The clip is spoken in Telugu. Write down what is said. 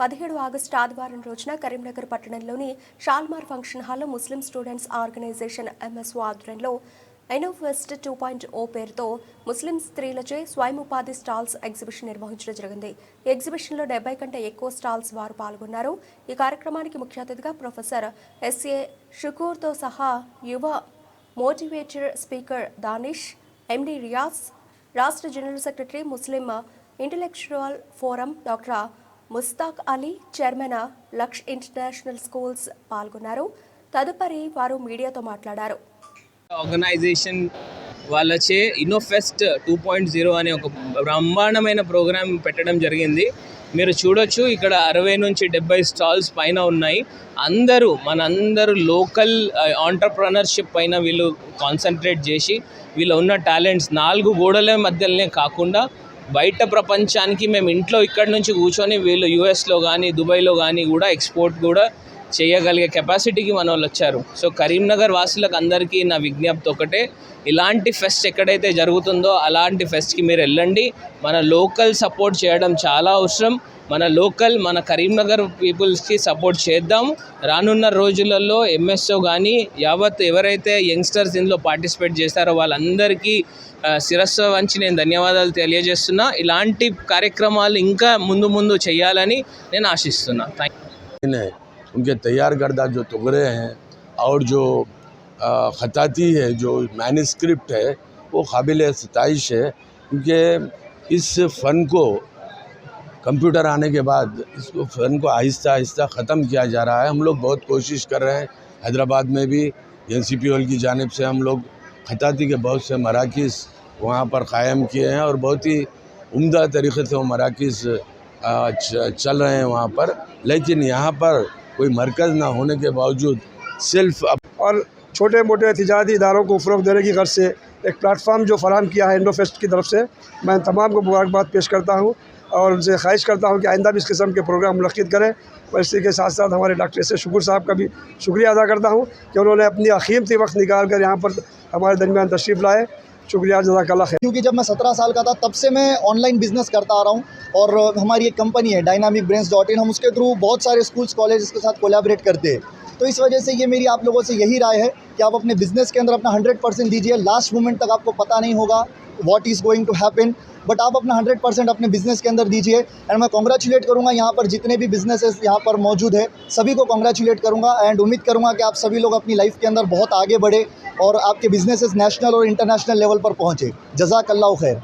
పదిహేడు ఆగస్టు ఆదివారం రోజున కరీంనగర్ పట్టణంలోని షాల్మార్ ఫంక్షన్ హాల్లో ముస్లిం స్టూడెంట్స్ ఆర్గనైజేషన్ ఎంఎస్ఓ ఆధ్వర్యంలో ఎనోవెస్ట్ టూ పాయింట్ ఓ పేరుతో ముస్లిం స్త్రీలచే స్వయం ఉపాధి స్టాల్స్ ఎగ్జిబిషన్ నిర్వహించడం జరిగింది. ఈ ఎగ్జిబిషన్లో డెబ్బై కంటే ఎక్కువ స్టాల్స్ వారు పాల్గొన్నారు. ఈ కార్యక్రమానికి ముఖ్య అతిథిగా ప్రొఫెసర్ ఎస్ఏ షుకూర్తో సహా యువ motivator speaker Danish MD Riyaz రాష్ట్ర general secretary Muslim intellectual forum doctor Mushtaq Ali chairman Laksh international schools పాల్గొన్నారు. తదుపరి వారు మీడియాతో మాట్లాడారు. ఆర్గనైజేషన్ వాళ్ళచే ఇన్నోఫెస్ట్ టూ పాయింట్ జీరో అనే ఒక బ్రహ్మాండమైన ప్రోగ్రాం పెట్టడం జరిగింది. మీరు చూడొచ్చు ఇక్కడ అరవై నుంచి డెబ్బై స్టాల్స్ పైన ఉన్నాయి. అందరూ మనందరూ లోకల్ ఆంటర్ప్రనర్షిప్ పైన వీళ్ళు కాన్సన్ట్రేట్ చేసి వీళ్ళు ఉన్న టాలెంట్స్ నాలుగు గోడల మధ్యలోనే కాకుండా బయట ప్రపంచానికి మేము ఇంట్లో ఇక్కడ నుంచి కూర్చొని వీళ్ళు యూఎస్లో కానీ దుబాయ్లో కానీ కూడా ఎక్స్పోర్ట్ కూడా చేయగలిగే కెపాసిటీకి మన వాళ్ళు వచ్చారు సో కరీంనగర్ వాసులకు అందరికీ నా విజ్ఞప్తి ఒకటే. ఇలాంటి ఫెస్ట్ ఎక్కడైతే జరుగుతుందో అలాంటి ఫెస్ట్కి మీరు వెళ్ళండి. మన లోకల్ సపోర్ట్ చేయడం చాలా అవసరం. మన లోకల్ మన కరీంనగర్ పీపుల్స్కి సపోర్ట్ చేద్దాం. రానున్న రోజులలో ఎంఎస్ఓ కానీ యావత్ ఎవరైతే యంగ్స్టర్స్ ఇందులో పార్టిసిపేట్ చేస్తారో వాళ్ళందరికీ శిరస్సు వంచి నేను ధన్యవాదాలు తెలియజేస్తున్నా. ఇలాంటి కార్యక్రమాలు ఇంకా ముందు ముందు చేయాలని నేను ఆశిస్తున్నా. థ్యాంక్ ان کے تیار کردہ جو تغرے ہیں اور جو خطاطی ہے، جو مینسکرپٹ ہے، وہ قابل ستائش ہے۔ کیونکہ اس فن کو کمپیوٹر آنے کے بعد، اس کو فن کو آہستہ آہستہ ختم کیا جا رہا ہے۔ ہم لوگ بہت کوشش کر رہے ہیں۔ حیدرآباد میں بھی، این سی پی اول کی جانب سے ہم لوگ خطاطی کے بہت سے مراکز وہاں پر قائم کیے ہیں اور بہت ہی عمدہ طریقے سے وہ مراکز چل رہے ہیں وہاں پر۔ لیکن یہاں پر کوئی مرکز نہ ہونے کے باوجود صرف اور چھوٹے موٹے تجارتی اداروں کو فروغ دینے کی غرض سے ایک پلیٹ فارم جو فراہم کیا ہے انڈو فیسٹ کی طرف سے، میں تمام کو مبارکباد پیش کرتا ہوں اور ان سے خواہش کرتا ہوں کہ آئندہ بھی اس قسم کے پروگرام منعقد کریں اور اسی کے ساتھ ساتھ ہمارے ڈاکٹر سے شکر صاحب کا بھی شکریہ ادا کرتا ہوں کہ انہوں نے اپنی عقیمتی وقت نکال کر یہاں پر ہمارے درمیان تشریف لائے۔ شکریہ، جزاک اللہ خیر۔ کیونکہ جب میں سترہ سال کا تھا، تب سے میں آن لائن بزنس کرتا آ رہا ہوں اور ہماری ایک کمپنی ہے ڈائنامک برینس ڈاٹ ان ہم اس کے تھرو بہت سارے اسکولس کالجز کے ساتھ کولیبریٹ کرتے ہیں۔ تو اس وجہ سے یہ میری آپ لوگوں سے یہی رائے ہے کہ آپ اپنے بزنس کے اندر اپنا ہنڈریڈ پرسینٹ دیجیے لاسٹ مومنٹ تک آپ کو پتہ نہیں ہوگا واٹ از گوئنگ ٹو ہیپن بٹ آپ اپنا ہنڈریڈ پرسینٹ اپنے بزنس کے اندر دیجیے اینڈ میں کانگریچولیٹ کروں گا یہاں پر جتنے بھی بزنسز یہاں پر موجود ہے سبھی کو کانگریچولیٹ کروں گا اینڈ امید کروں گا کہ آپ سبھی لوگ اپنی لائف کے اندر بہت آگے بڑھے اور آپ کے بزنسز نیشنل اور انٹرنیشنل لیول پر پہنچے۔ جزاک اللہ خیر۔